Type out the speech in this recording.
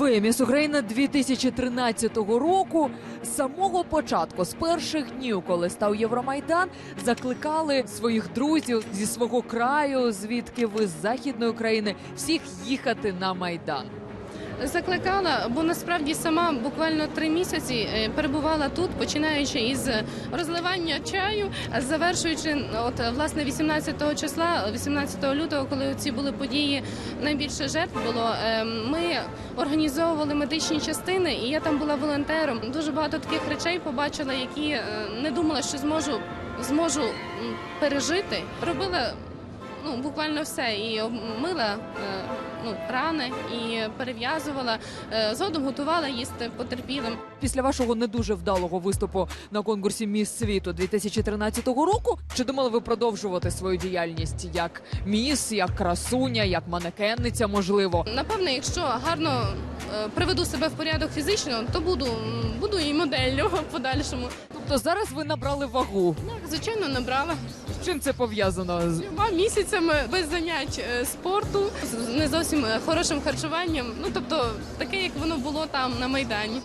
Ви міс Україна 2013 року з самого початку, з перших днів, коли став Євромайдан, закликали своїх друзів зі свого краю, звідки ви з західної України, всіх їхати на майдан. Закликала, бо насправді сама буквально три місяці е, перебувала тут, починаючи із розливання чаю, завершуючи от власне 18 числа, 18 лютого, коли ці були події, найбільше жертв було. е, Ми організовували медичні частини, і я там була волонтером. Дуже багато таких речей побачила, які е, не думала, що зможу зможу пережити. Робила ну буквально все і мила е, ну рани і перев'язувала. Е, Згодом готувала їсти потерпілим. Після вашого не дуже вдалого виступу на конкурсі Міс світу 2013 року, чи думали ви продовжувати свою діяльність як міс, як красуня, як манекенниця, можливо? Напевне, якщо гарно е, приведу себе в порядок фізично, то буду буду і моделлю в подальшому. Тобто зараз ви набрали вагу. Так, звичайно, набрала З чим це пов'язано? З- двома місяцями без занять е, спорту, з не зовсім е, хорошим харчуванням. Ну тобто таке, як воно було там на майдані.